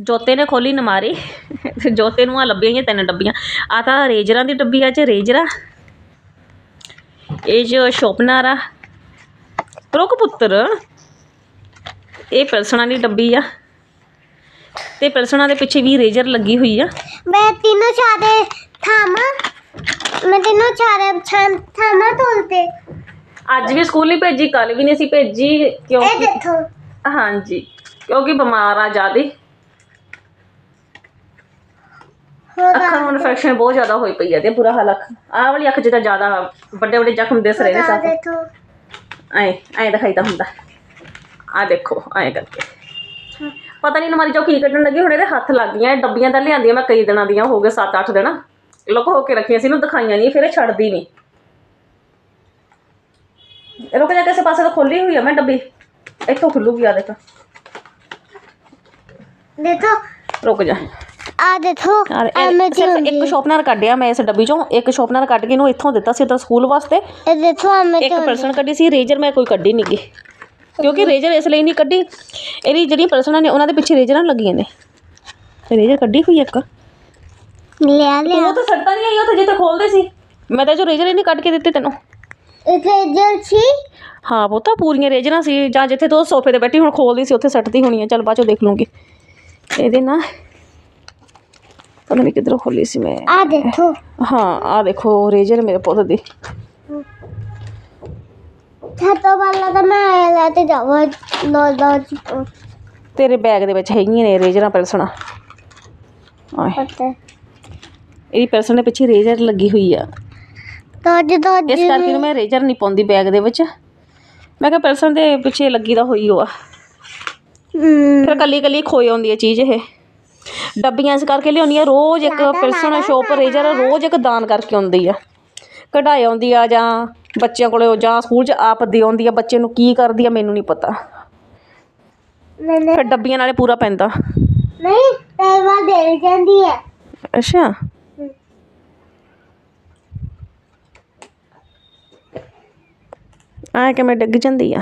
ਜੋਤੇ ਨੇ ਖੋਲੀ ਨਮਾਰੀ ਤੇ ਜੋਤੇ ਨੂੰ ਆ ਲੱਭੀਆਂ ਹੋਈਆਂ ਤਿੰਨ ਡੱਬੀਆਂ। ਆ ਤਾਂ ਰੇਜਰਾਂ ਦੀ ਡੱਬੀ ਆ ਚ ਰੇਜਰਾ। ਇਹ ਜੋ ਸ਼ੋਪਨਰ ਆ ਰੁਕ ਪੁੱਤਰ। ਇਹ ਪਲਸਣਾ ਦੀ ਡੱਬੀ ਆ। ਤੇ ਪਲਸਣਾ ਦੇ ਪਿੱਛੇ ਵੀ ਰੇਜਰ ਲੱਗੀ ਹੋਈ ਆ। ਮੈਂ ਤਿੰਨੋਂ ਚਾਰੇ ਥਾਮਾ ਮੈਂ ਤਿੰਨੋਂ ਚਾਰੇ ਛਾਂ ਥਾਮਾ ਤੋਲਤੇ। ਅੱਜ ਵੀ ਸਕੂਲ ਨਹੀਂ ਭੇਜੀ ਕੱਲ ਵੀ ਨਹੀਂ ਸੀ ਭੇਜੀ ਇਹ ਕਿਉਂਕਿ ਦੇਖੋ। ਹਾਂਜੀ ਕਿਉਂਕਿ ਬਿਮਾਰ ਆ ਜਿਆਦੇ ਹੋਰ ਅੱਖਾਂ ਨੂੰ ਇਨਫੈਕਸ਼ਨ ਬਹੁਤ ਜ਼ਿਆਦਾ ਹੋਈ ਪਈ ਹੈ ਤੇ ਬੁਰਾ ਹਾਲ ਅੱਖ ਆਹ ਵਾਲੀ ਅੱਖ ਤਾਂ ਜ਼ਿਆਦਾ ਵੱਡੇ ਵੱਡੇ ਜ਼ਖਮ ਦਿਸ ਰਹੇ ਨੇ ਸਾਫ਼। ਦੇਖੋ। ਐ ਐ ਦਿਖਾਈਦਾ ਹੁੰਦਾ। ਆ ਦੇਖੋ ਐ ਕਰਕੇ। ਪਤਾ ਨਹੀਂ ਨਮਾਰੀ ਜੋ ਕੀ ਕੱਢਣ ਲੱਗੀ ਹੁਣ ਇਹਦੇ ਹੱਥ ਲੱਗ ਗਈਆਂ ਇਹ ਡੱਬੀਆਂ ਤਾਂ ਲਿਆਂਦੀਆਂ ਮੈਂ ਕਈ ਦਿਨਾਂ ਦੀਆਂ ਹੋ ਗਏ 7-8 ਦਿਨ। ਲੁਕ ਹੋ ਕੇ ਰੱਖੀਆਂ ਸੀ ਇਹਨੂੰ ਦਿਖਾਈਆਂ ਨਹੀਂ ਫਿਰ ਇਹ ਛੱਡਦੀ ਨਹੀਂ ਰੁਕ ਜਾ ਕਿਸੇ ਪਾਸੇ ਤੋਂ ਖੋਲੀ ਹੋਈ ਆ ਮੈਂ ਡੱਬੀ। ਇੱਥੋਂ ਖੁੱਲੂਗੀ ਆ ਦੇਖ। ਦੇਖੋ। ਰੁਕ ਜਾ। ਆ ਦੇਖੋ ਯਾਰ ਇਹ ਸਿਰਫ ਹੁੰਦੀ ਇੱਕ ਸ਼ੋਪਨਰ ਕੱਢਿਆ ਮੈਂ ਇਸ ਡੱਬੀ ਚੋਂ। ਇੱਕ ਸ਼ੋਪਨਰ ਕੱਢ ਕੇ ਇਹਨੂੰ ਇੱਥੋਂ ਦਿੱਤਾ ਸੀ ਤਾਂ ਸਕੂਲ ਵਾਸਤੇ। ਇਹ ਦੇਖੋ ਇੱਕ ਪਰਸਨ ਕੱਢੀ ਸੀ ਰੇਜਰ ਮੈਂ ਕੋਈ ਕੱਢੀ ਨਹੀਂ ਗੀ ਕਿਉਂਕਿ ਰੇਜਰ ਇਸ ਲਈ ਨਹੀਂ ਕੱਢੀ। ਇਹਦੀ ਜਿਹੜੀਆਂ ਪਰਸਨਾਂ ਨੇ ਉਹਨਾਂ ਦੇ ਪਿੱਛੇ ਰੇਜਰਾਂ ਲੱਗੀਆਂ ਨੇ। ਰੇਜਰ ਕੱਢੀ ਹੋਈ ਇੱਕ। ਲਿਆ ਲਿਆ। ਉਹ ਤਾਂ ਸੜਤਾ ਨਹੀਂ ਆਈ ਉੱਥੇ ਜਿੱਥੇ ਖੋਲਦੇ ਸੀ। ਮੈਂ ਤਾਂ ਜੋ ਰੇਜਰ ਹੀ ਨਹੀਂ ਕੱਢ ਕੇ ਦਿੱਤੇ ਤੈਨੂੰ। ਇਥੇ ਜਲ ਸੀ? ਹਾਂ ਬਹੁਤਾ ਪੂਰੀਆਂ ਰੇਜਰਾਂ ਸੀ। ਜਾਂ ਜਿੱਥੇ ਤੂੰ ਸੋਫੇ ਤੇ ਬੈਠੀ ਹੁਣ ਖੋਲਦੀ ਸੀ ਉੱਥੇ ਸੱਟਦੀ ਹੋਣੀ ਆ। ਚੱਲ ਬਾਅਦ ਚੋਂ ਦੇਖ ਲੂੰਗੀ ਇਹਦੇ ਨਾ ਪਤਾ ਨਹੀਂ ਕਿੱਧਰੋਂ ਖੋਲੀ ਸੀ ਮੈਂ। ਆ ਦੇਖੋ। ਹਾਂ ਆ ਦੇਖੋ ਰੇਜਰ ਮੇਰੇ ਪੁੱਤ ਦੀ। ਛੱਤੋਂ ਵਾਲਾ ਤਾਂ ਮੈਂ ਲੈ ਤੇ ਜਾਵਾ ਨੋ ਦੋ ਚ ਤੇਰੇ ਬੈਗ ਦੇ ਵਿੱਚ ਹੈਗੀਆਂ ਨੇ ਰੇਜਰਾਂ ਪੈਲਸਣਾ ਆਏ। ਪਤਾ। ਇਹਦੀ ਪੈਲਸਣ ਦੇ ਪਿੱਛੇ ਰੇਜਰ ਲੱਗੀ ਹੋਈ ਆ। ਤਾਂ ਜਦੋਂ ਇਸ ਕਰਕੇ ਨੂੰ ਮੈਂ ਰੇਜਰ ਨਹੀਂ ਪਾਉਂਦੀ ਬੈਗ ਦੇ ਵਿੱਚ। ਮੈਂ ਕਿਹਾ ਪੈਲਸਣ ਦੇ ਪਿੱਛੇ ਲੱਗੀ ਦਾ ਹੋਈ ਉਹ ਆ ਹਮ, ਫਿਰ ਕੱਲੀ ਕੱਲੀ ਖੋਈ ਆਉਂਦੀ ਹੈ ਚੀਜ਼ ਇਹ। ਡੱਬੀਆਂ ਇਸ ਕਰਕੇ ਲਿਆਉਂਦੀ ਆ ਰੋਜ਼ ਇੱਕ ਪੈਲਸਣ ਸ਼ੋਪ ਰੇਜਰ ਰੋਜ਼ ਇੱਕ ਦਾਨ ਕਰਕੇ ਆਉਂਦੀ ਆ। ਕਢਾਈ ਆਉਂਦੀ ਆ ਜਾਂ ਬੱਚਿਆਂ ਕੋਲੇ ਜਾਂ ਸਕੂਲ 'ਚ ਆਪ ਦੇ ਆਉਂਦੀ ਆ ਬੱਚੇ ਨੂੰ ਕੀ ਕਰਦੀ ਆ ਮੈਨੂੰ ਨਹੀਂ ਪਤਾ। ਫਿਰ ਡੱਬੀਆਂ ਨਾਲੇ ਪੂਰਾ ਪੈਂਦਾ। ਨਹੀਂ ਤੇਵਾ ਦੇ ਜਾਂਦੀ ਹੈ ਅੱਛਾ। ਆ ਕਿਵੇਂ ਡਿੱਗ ਜਾਂਦੀ ਆ।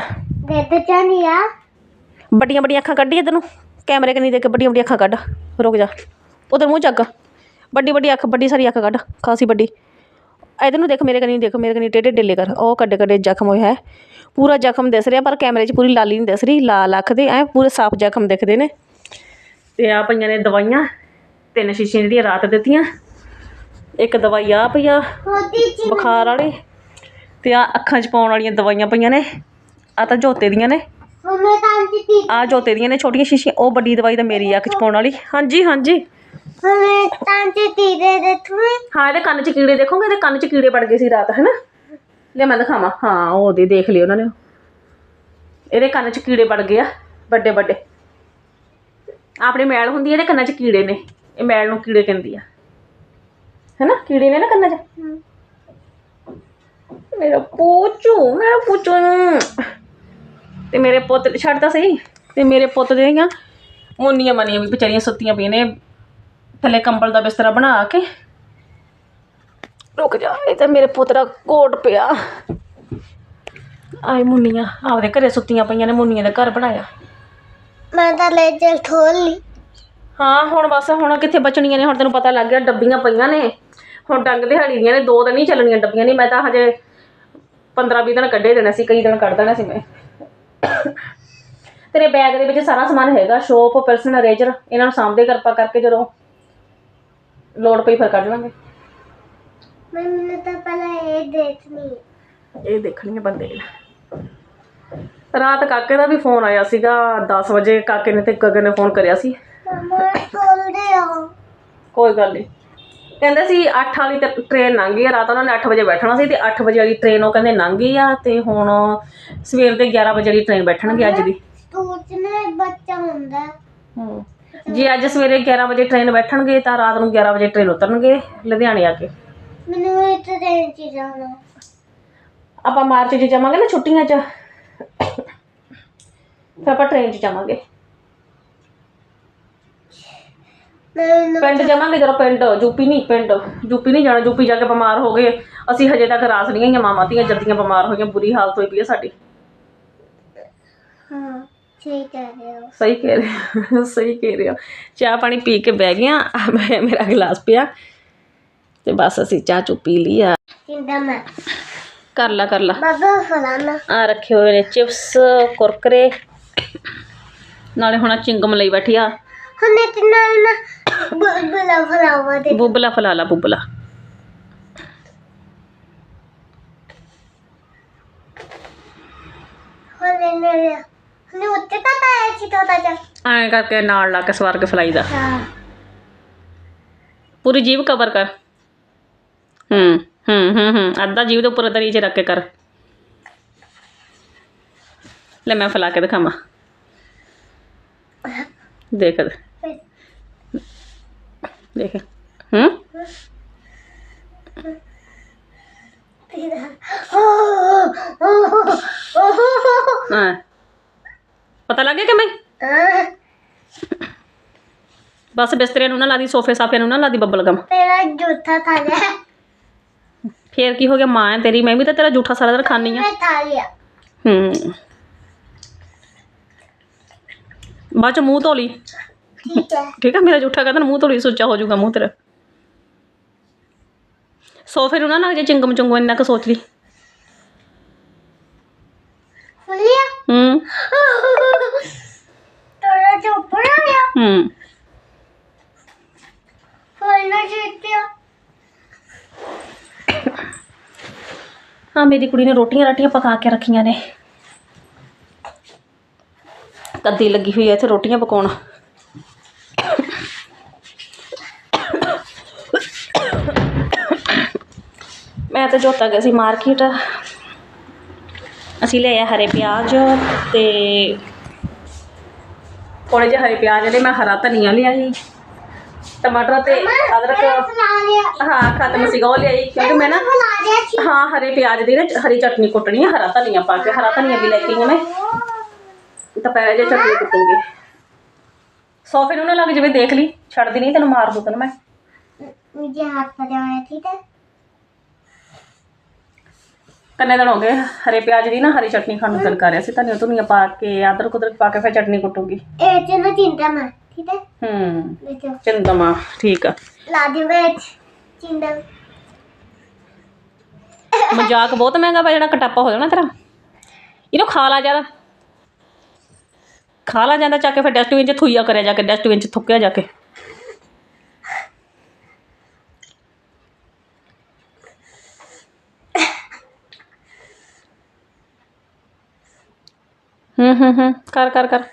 ਦੇ ਜਾਨੀ ਆ। ਵੱਡੀਆਂ ਵੱਡੀਆਂ ਅੱਖਾਂ ਕੱਢੀ ਇੱਧਰ ਨੂੰ। ਕੈਮਰੇ ਕਨੀ ਦੇ ਕੇ ਵੱਡੀਆਂ ਵੱਡੀਆਂ ਅੱਖਾਂ ਕੱਢ। ਰੁਕ ਜਾ। ਉਧਰ ਮੂੰਹ ਚੱਕ। ਵੱਡੀ ਵੱਡੀ ਅੱਖ ਵੱਡੀ ਸਾਰੀ ਅੱਖ ਕੱਢ। ਖਾਸੀ ਵੱਡੀ। ਇਧਰ ਨੂੰ ਦੇਖ ਮੇਰੇ ਕਨੀ ਦੇਖ ਮੇਰੇ ਕਨੀ ਟੇਢੇ ਢਿੱਲੇ ਕਰ। ਉਹ ਕੱਡੇ ਕੱਡੇ ਜ਼ਖਮ ਹੋਇਆ। ਹੈ ਪੂਰਾ ਜ਼ਖਮ ਦਿਸ ਰਿਹਾ ਪਰ ਕੈਮਰੇ 'ਚ ਪੂਰੀ ਲਾਲੀ ਨਹੀਂ ਦਿਸ ਰਹੀ। ਲਾਲ ਅੱਖ ਦੇ ਐ ਪੂਰੇ ਸਾਫ਼ ਜ਼ਖਮ ਦਿਖਦੇ ਨੇ। ਤੇ ਆ ਪਈਆਂ ਨੇ ਦਵਾਈਆਂ। ਤਿੰਨ ਸ਼ੀਸ਼ੀਆਂ ਜਿਹੜੀਆਂ ਰਾਤ ਦਿੱਤੀਆਂ। ਇੱਕ ਦਵਾਈ ਆ ਪਈ ਆ ਬੁਖਾਰ ਵਾਲੀ। ਤੇ ਆ ਅੱਖਾਂ 'ਚ ਪਾਉਣ ਵਾਲੀਆਂ ਦਵਾਈਆਂ ਪਈਆਂ ਨੇ। ਆ ਤਾਂ ਜੋਤੇ ਦੀਆਂ ਨੇ। ਆ ਜੋਤੇ ਦੀਆਂ ਨੇ ਛੋਟੀਆਂ ਸ਼ੀਸ਼ੀਆਂ ਉਹ ਵੱਡੀ ਦਵਾਈ ਤਾਂ ਮੇਰੀ ਅੱਖ 'ਚ ਪਾਉਣ ਵਾਲੀ। ਹਾਂਜੀ ਹਾਂਜੀ। ਹਾਂ ਇਹਦੇ ਕੰਨ 'ਚ ਕੀੜੇ ਦੇਖੋਗੇ? ਇਹਦੇ ਕੰਨ 'ਚ ਕੀੜੇ ਪੜ ਗਏ ਸੀ ਰਾਤ ਹੈਨਾ? ਲੈ ਮੈਂ ਦਿਖਾਵਾਂ। ਹਾਂ ਉਹ ਦੇ ਦੇਖ ਲਿਓ ਉਹਨਾਂ ਨੇ। ਇਹਦੇ ਕੰਨ 'ਚ ਕੀੜੇ ਪੜ ਗਏ ਆ ਵੱਡੇ ਵੱਡੇ। ਆਪਣੇ ਮੈਲ ਹੁੰਦੀ ਹੈ ਇਹਦੇ ਕੰਨਾਂ 'ਚ ਕੀੜੇ ਨੇ। ਇਹ ਮੈਲ ਨੂੰ ਕੀੜੇ ਕਹਿੰਦੀ ਆ। ਹੈਨਾ? ਕੀੜੇ ਨੇ ਨਾ ਕੰਨਾਂ 'ਚ? ਮੇਰਾ ਪੋਚੂ ਮੇਰਾ ਪੋਚੂ ਤੇ ਮੇਰੇ ਪੁੱਤ ਛੱਡ ਤਾਂ ਸਹੀ ਤੇ ਮੇਰੇ ਪੁੱਤ ਦੀਆਂ ਮੁੰਨੀਆਂ ਮਨੀਆਂ ਵੀ ਵਿਚਾਰੀਆਂ ਸੁੱਤੀਆਂ ਪਈਆਂ ਨੇ ਥੱਲੇ ਕੰਬਲ ਦਾ ਬਿਸਤਰਾ ਬਣਾ ਕੇ। ਰੁਕ ਜਾ ਇਹ ਤਾਂ ਮੇਰੇ ਪੁੱਤ ਦਾ ਕੋਟ ਪਿਆ। ਆਏ ਮੁੰਨੀਆਂ ਆਪਦੇ ਘਰੇ ਸੁੱਤੀਆਂ ਪਈਆਂ ਨੇ ਮੁੰਨੀਆਂ ਦਾ ਘਰ ਬਣਾਇਆ। ਮੈਂ ਤਾਂ ਲੈ ਚਲ ਠੋਲ ਲਈ। ਹਾਂ ਹੁਣ ਬਸ ਹੁਣ ਕਿੱਥੇ ਬਚਣੀਆਂ ਨੇ ਹੁਣ ਤੈਨੂੰ ਪਤਾ ਲੱਗ ਗਿਆ ਡੱਬੀਆਂ ਪਈਆਂ ਨੇ। ਹੁਣ ਡੰਗ ਦਿਹਾੜੀ ਦੀਆਂ ਨੇ ਦੋ ਦਿਨ ਨਹੀਂ ਚੱਲਣੀਆਂ ਡੱਬੀਆਂ ਨਹੀਂ ਮੈਂ ਤਾਂ ਹਜੇ 15 20 ਦਿਨ ਕੱਢੇ ਦੇਣੇ ਸੀ ਕਈ ਦਿਨ ਕੱਢ ਦੇਣਾ ਸੀ ਮੈਂ। ਤੇਰੇ ਬੈਗ ਦੇ ਵਿੱਚ ਸਾਰਾ ਸਮਾਨ ਹੈਗਾ ਸ਼ੋਪ ਪਰਸਨ ਰੇਜਰ ਇਹਨਾਂ ਨੂੰ ਸਾਂਭਦੇ ਕਿਰਪਾ ਕਰਕੇ ਜਦੋਂ ਲੋੜ ਪਈ ਫਿਰ ਕੱਢ ਲਾਂਗੇ। ਮੈਨੂੰ ਤਾਂ ਪਹਿਲਾਂ ਇਹ ਦੇਖਣੀ। ਇਹ ਦੇਖਣੀ ਹੈ ਬੰਦੇ। ਰਾਤ ਕਾਕੇ ਦਾ ਵੀ ਫੋਨ ਆਇਆ ਸੀਗਾ 10 ਵਜੇ ਕਾਕੇ ਨੇ ਤੇ ਗਗਨ ਨੇ ਫੋਨ ਕਰਿਆ ਸੀ। ਮੈਂ ਖੋਲਦੇ ਆ ਕੋਈ ਗੱਲ ਨਹੀਂ ਕਹਿੰਦੇ ਸੀ 8 ਵਾਲੀ ਟ੍ਰੇਨ ਲੰਘ ਗਈ ਆ ਰਾਤ ਉਹਨਾਂ ਨੇ 8 ਵਜੇ ਬੈਠਣਾ ਸੀ ਤੇ 8 ਵਜੇ ਵਾਲੀ ਟ੍ਰੇਨ ਉਹ ਕਹਿੰਦੇ ਲੰਘ ਗਈ ਆ ਤੇ ਹੁਣ ਸਵੇਰ ਦੇ 11 ਵਜੇ ਵਾਲੀ ਟ੍ਰੇਨ ਬੈਠਣਗੇ ਅੱਜ ਦੀ। ਸੋਚਣਾ ਬੱਚਾ ਹੁੰਦਾ। ਹੈ। ਹੂੰ ਜੇ ਅੱਜ ਸਵੇਰੇ 11 ਵਜੇ ਟ੍ਰੇਨ ਬੈਠਣਗੇ ਤਾਂ ਰਾਤ ਨੂੰ 11 ਵਜੇ ਟ੍ਰੇਨ ਉਤਰਨਗੇ ਲੁਧਿਆਣੇ ਆ ਕੇ। ਮੈਨੂੰ ਇਹ ਤਾਂ ਦੇਣ ਚ ਜਾਣਾ। ਆਪਾਂ ਮਾਰਚ 'ਚ ਜਾਵਾਂਗੇ ਨਾ ਛੁੱਟੀਆਂ 'ਚ ਫਿਰ ਆਪਾਂ ਟ੍ਰੇਨ 'ਚ ਜਾਵਾਂਗੇ ਮੈਨੂੰ ਪਿੰਡ ਜਾਵਾਂਗੇ ਜਦੋਂ ਪਿੰਡ ਯੂਪੀ ਨਹੀਂ ਪਿੰਡ। ਯੂਪੀ ਨਹੀਂ ਜਾਣਾ ਯੂਪੀ ਜਾ ਕੇ ਬਿਮਾਰ ਹੋ ਗਏ। ਅਸੀਂ ਹਜੇ ਤੱਕ ਰਾਸ ਨਹੀਂ ਆਈਆਂ ਮਾਮਾ ਧੀਆਂ ਜੱਦੀਆਂ ਬਿਮਾਰ ਹੋਈਆਂ ਬੁਰੀ ਹਾਲਤ ਹੋਈ ਪਈ ਹੈ ਸਾਡੀ। ਹਾਂ ਸਹੀ ਕਹਿ ਰਹੇ ਹੋ। ਸਹੀ ਕਹਿ ਰਹੇ ਹੋ ਸਹੀ ਕਹਿ ਰਹੇ ਹੋ। ਚਾਹ ਪਾਣੀ ਪੀ ਕੇ ਬਹਿ ਗਿਆ ਮੈਂ ਮੇਰਾ ਗਲਾਸ ਪਿਆ। ਤੇ ਬਸ ਅਸੀਂ ਚਾਹ ਚੁ ਪੀ ਲਈ ਆ। ਮੈਂ। ਕਰ ਲਾ ਕਰ ਲਾ। ਬਾਬਾ ਫਲਾਣਾ ਆ ਰੱਖੇ ਹੋਏ ਨੇ ਚਿਪਸ ਕੁਰਕਰੇ। ਨਾਲੇ ਹੁਣ ਚਿੰਗਮ ਲਈ ਬੈਠੀ ਆ। ਹੁਣੇ ਤੇ ਨਾਲ ਨਾ ਫਲਾਵਾ ਬੁੱਬਲਾ ਫਲਾ ਬੁੱਬਲਾ। ਨੇ ਉੱਤੇ ਤਾਂ ਆਇਆ ਸੀ ਤੋਤਾ ਜਾ। ਐਂ ਕਰਕੇ ਨਾਲ ਲਾ ਕੇ ਸਵਾਰ ਕੇ ਫਲਾਈ ਦਾ। ਹਾਂ। ਪੂਰੀ ਜੀਭ ਕਵਰ ਕਰ। ਹੂੰ ਹੂੰ ਹੂੰ ਹੂੰ ਅੱਧਾ ਜੀਭ ਦੇ ਉੱਪਰ ਅੱਧਾ ਨੀਚੇ ਰੱਖ ਕੇ ਕਰ। ਲੈ ਮੈਂ ਫਲਾ ਕੇ ਦਿਖਾਵਾਂ। ਦੇਖ। ਦੇਖ ਹੂੰ ਹਾਂ ਪਤਾ ਲੱਗ ਗਿਆ ਕਿ ਮੈਂ ਬਸ ਬਿਸਤਰੇ ਨੂੰ ਨਾ ਲਾਦੀ ਸੋਫੇ ਸਾਫੇ ਨੂੰ ਨਾ ਲਾਦੀ ਬੱਬਲ ਗਮ ਮੇਰਾ ਜੂਠਾ ਥਾ ਲਿਆ ਫੇਰ ਕੀ ਹੋ ਗਿਆ ਮਾਂ ਹੈ ਤੇਰੀ ਮੈਂ ਵੀ ਤਾਂ ਤੇਰਾ ਜੂਠਾ ਸਾਰਾ ਦਿਨ ਖਾਣੀ ਆ ਮੈਂ ਥਾ ਹੂੰ ਠੀਕ ਹੈ ਮੇਰਾ ਜੂਠਾ ਕਹਿੰਦਾ ਮੂੰਹ ਲਈ ਸੁੱਚਾ ਹੋ ਜਾਊਗਾ ਮੂੰਹ ਤੇਰਾ। ਸੋਫੇ ਨੂੰ ਨਾ ਲੱਗ ਜੇ ਚਿੰਗਮ ਚੁੰਗਮ ਇੰਨਾ ਕੁ ਸੋਚ ਲਈ। ਫੁੱਲਿਆ ਹੂੰ। ਤੋੜਾ ਚੋਪੜਾ ਲਿਆ ਹੂੰ। ਫੁੱਲਣਾ ਚਿੱਟਿਆ ਹਾਂ ਮੇਰੀ ਕੁੜੀ ਨੇ ਰੋਟੀਆਂ ਰਾਟੀਆਂ ਪਕਾ ਕੇ ਰੱਖੀਆਂ ਨੇ। ਕੱਦੀ ਲੱਗੀ ਹੋਈ ਹੈ ਇੱਥੇ ਰੋਟੀਆਂ ਪਕਾਉਣ। ਮੈਂ ਤਾਂ ਜੋਤਾ ਗਏ ਸੀ ਮਾਰਕੀਟ। ਅਸੀਂ ਲਏ ਹਰੇ ਪਿਆਜ਼ ਤੇ ਥੋੜੇ ਜਿਹੇ ਹਰੇ ਪਿਆਜ਼ ਨੇ ਮੈਂ ਹਰਾ ਧਨੀਆ ਲਿਆ ਸੀ। ਟਮਾਟਰ ਤੇ ਅਦਰਕ ਹਾਂ ਖਤਮ ਸੀਗਾ ਉਹ ਲਿਆਈ ਕਿਉਂਕਿ ਮੈਂ ਨਾ ਹਾਂ ਹਰੇ ਪਿਆਜ਼ ਦੀ ਨਾ ਹਰੀ ਚਟਨੀ ਕੁੱਟਣੀ ਹੈ ਹਰਾ ਧਨੀਆ ਪਾ ਕੇ ਹਰਾ ਧਨੀਆ ਵੀ ਲੈ ਕੇ ਆਈ ਮੈਂ। ਦੁਪਹਿਰੇ ਜੇ ਚਟਨੀ ਕੁੱਟੂਗੀ। ਸੋਫੇ ਨੂੰ ਨਾ ਲੱਗ ਜਵੇ ਦੇਖ ਲਈ। ਛੱਡਦੀ ਨਹੀਂ ਤੈਨੂੰ ਮਾਰ ਦੂ ਤੈਨੂੰ ਮੈਂ। ਮੇਰੇ ਹੱਥ ਪਾ ਦੇਵਾਇਆ ਠੀਕ ਹੈ ਕੰਨੇ ਦਿਨ ਹੋ ਹਰੇ ਪਿਆਜ਼ ਦੀ ਨਾ ਹਰੀ ਚਟਨੀ ਖਾਣ ਨੂੰ ਦਿਲ ਕਰ ਰਿਹਾ ਸੀ। ਧਨੀਆ ਧੁਨੀਆ ਪਾ ਕੇ ਆਦਰ ਕੁਦਰ ਪਾ ਕੇ ਫਿਰ ਚਟਨੀ ਕੁੱਟੂਗੀ। ਇਹ ਚ ਮੈਂ ਚਿੰਦਾ ਮੈਂ ਠੀਕ ਹੈ? ਹੂੰ ਦੇਖੋ ਚਿੰਦਮਾ ਠੀਕ ਆ। ਲਾ ਦੇ ਵਿੱਚ ਚਿੰਦਾ ਮਜ਼ਾਕ ਬਹੁਤ ਮਹਿੰਗਾ ਵਾ ਜਿਹੜਾ ਕਟਾਪਾ ਹੋ ਜਾਣਾ ਤੇਰਾ। ਇਹਨੂੰ ਖਾ ਲਾ ਜ਼ਿਆਦਾ। ਖਾ ਲਾ ਜਾਂਦਾ ਚੱਕ ਕੇ ਫਿਰ ਡਸਟਬਿਨ 'ਚ ਥੁਈਆ ਕਰਿਆ ਜਾ ਕੇ ਡਸਟਬਿਨ 'ਚ ਥੁੱਕਿਆ ਜਾ ਕੇ। ਹੂੰ ਹੂੰ ਹੂੰ ਕਰ ਕਰ ਕਰ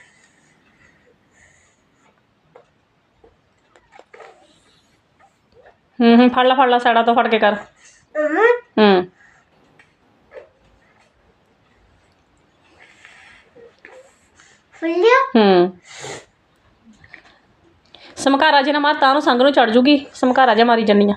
ਹੂੰ ਹੂੰ ਫੜ ਲਾ ਫੜ ਲਾ ਸਾੜਾ ਤੋਂ ਫੜ ਕੇ ਕਰ हम्म, ਹੂੰ फुल्लिया ਹੂੰ ਸਮਕਾਰਾ ਜੇ ਨਾ ਮਾਰ ਤਾਂ ਨੂੰ ਸੰਗ ਨੂੰ ਚੜ ਜੂਗੀ ਸਮਕਾਰਾ ਜੇ ਮਾਰੀ ਜੰਨੀ ਆ